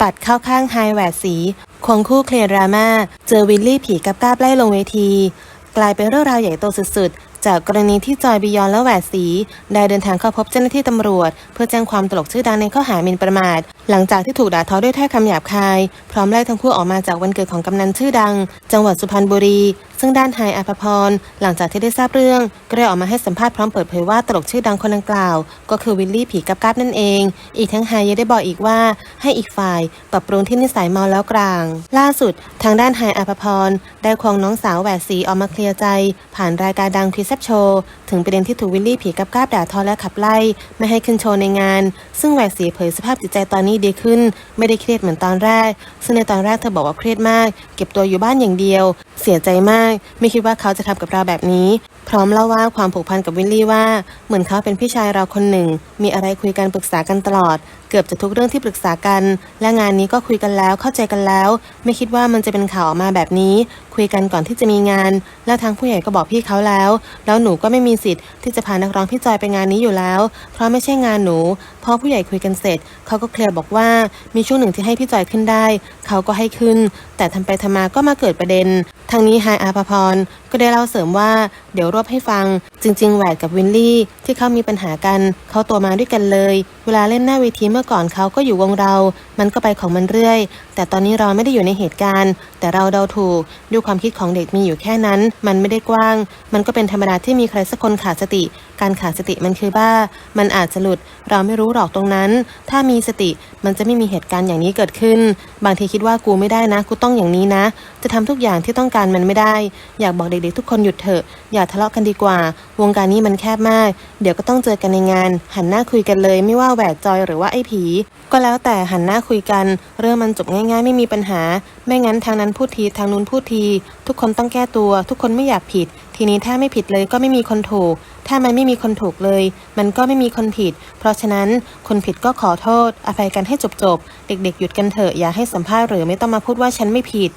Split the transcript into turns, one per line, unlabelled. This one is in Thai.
ปัดเข้าข้างไฮแหวดสีควงคู่เคลียร์ดราม่า เจอวิลลี่ผีกับก้าบไล่ลงเวที กลายเป็นเรื่องราวใหญ่โตสุดๆ จากกรณีที่จอยบิยอนและแหวดสี ได้เดินทางเข้าพบเจ้าหน้าที่ตำรวจ เพื่อแจ้งความตลกชื่อดังในข้อหาหมิ่นประมาท หลังจากที่ถูกด่าทอด้วยถ้อยคำหยาบคาย พร้อมไล่ทั้งคู่ออกมาจากวันเกิดของกำนันชื่อดัง จังหวัดสุพรรณบุรี ซึ่งด้านไฮอภพร หลังจากที่ได้ทราบเรื่อง ก็ได้ออกมาให้สัมภาษณ์พร้อมเปิดเผยว่าตลกชื่อดังคนดังกล่าว ก็คือวิลลี่ผีกับกราบนั่นเอง อีกทั้งไฮยังได้บอกอีกว่าให้อีกฝ่ายปรับปรุงที่นิสัยเมาแล้วกลาง ล่าสุด ทางด้านไฮอภพร ได้ควงน้องสาวแหวดสีออกมาเคลียร์ใจ ผ่านรายการดังคริสแซบโชว์ถึงประเด็นที่ถูกวิลลี่ผีกับกราบด่าทอและขับไล่ไม่ให้ขึ้นโชว์ในงาน ซึ่งแหวดสีเผยสภาพจิตใจตอนนี้ดีขึ้น ไม่ได้เครียดเหมือนตอนแรก ซึ่งในตอนแรกเธอบอกว่าเครียดมาก เก็บตัวอยู่บ้านอย่างเดียว เสียใจมากไม่คิดว่าเขาจะทำกับเราแบบนี้ พร้อมเล่าว่าความผูกพันกับวิลลี่ว่า เหมือนเขาเป็นพี่ชายเราคนหนึ่ง มีอะไรคุยกันปรึกษากันตลอด เกือบจะทุกเรื่องที่ปรึกษากัน และงานนี้ก็คุยกันแล้วเข้าใจกันแล้ว ไม่คิดว่ามันจะเป็นข่าวออกมาแบบนี้ คุยกันก่อนที่จะมีงาน และทางผู้ใหญ่ก็บอกพี่เขาแล้ว แล้วหนูก็ไม่มีสิทธิ์ที่จะพานักร้องพี่จอยไปงานนี้อยู่แล้ว เพราะไม่ใช่งานหนูพอผู้ใหญ่คุยกันเสร็จเขาก็เคลียร์บอกว่ามีช่วงหนึ่งที่ให้พี่จอยขึ้นได้ เขาก็ให้ขึ้น แต่ทำไปทำมาก็มาเกิดประเด็นทางนี้ไฮายอาภพรก็ได้เล่าเสริมว่าเดี๋ยวรวบให้ฟัง จริงๆแหวนกับวินลี่ ที่เขามีปัญหากันเขาตัวมาด้วยกันเลย เวลาเล่นหน้าเวทีเมื่อก่อนเขาก็อยู่วงเรา มันก็ไปของมันเรื่อย แต่ตอนนี้เราไม่ได้อยู่ในเหตุการณ์ แต่เราเดาถูกด้วยความคิดของเด็กมีอยู่แค่นั้น มันไม่ได้กว้าง มันก็เป็นธรรมดาที่มีใครสักคนขาดสติ การขาดสติมันคือบ้า มันอาจจะหลุด เราไม่รู้หรอกตรงนั้น ถ้ามีสติมันจะไม่มีเหตุการณ์อย่างนี้เกิดขึ้น บางทีคิดว่ากูไม่ได้นะ กูต้องอย่างนี้นะ จะทำทุกอย่างที่ต้องการมันไม่ได้ อยากบอกเด็กๆทุกคนหยุดเถอะอย่าทะเลาะกันดีกว่า วงการนี้มันแคบมาก เดี๋ยวก็ต้องเจอกันในงาน หันหน้าคุยกันเลยไม่ว่าแหวกจอยหรือว่าไอ้ผี ก็แล้วแต่หันหน้าคุยกัน เรื่องมันจบง่าย ๆ ไม่มีปัญหา ไม่งั้นทางนั้นพูดทีทางนู้นพูดที ทุกคนต้องแก้ตัว ทุกคนไม่อยากผิด ทีนี้ถ้าไม่ผิดเลยก็ไม่มีคนถูก ถ้ามันไม่มีคนถูกเลย มันก็ไม่มีคนผิด เพราะฉะนั้นคนผิดก็ขอโทษ อภัยกันให้จบๆเด็ก ๆ หยุดกันเถอะอย่าให้สัมภาษณ์หรือไม่ต้องมาพูดว่าฉันไม่ผิด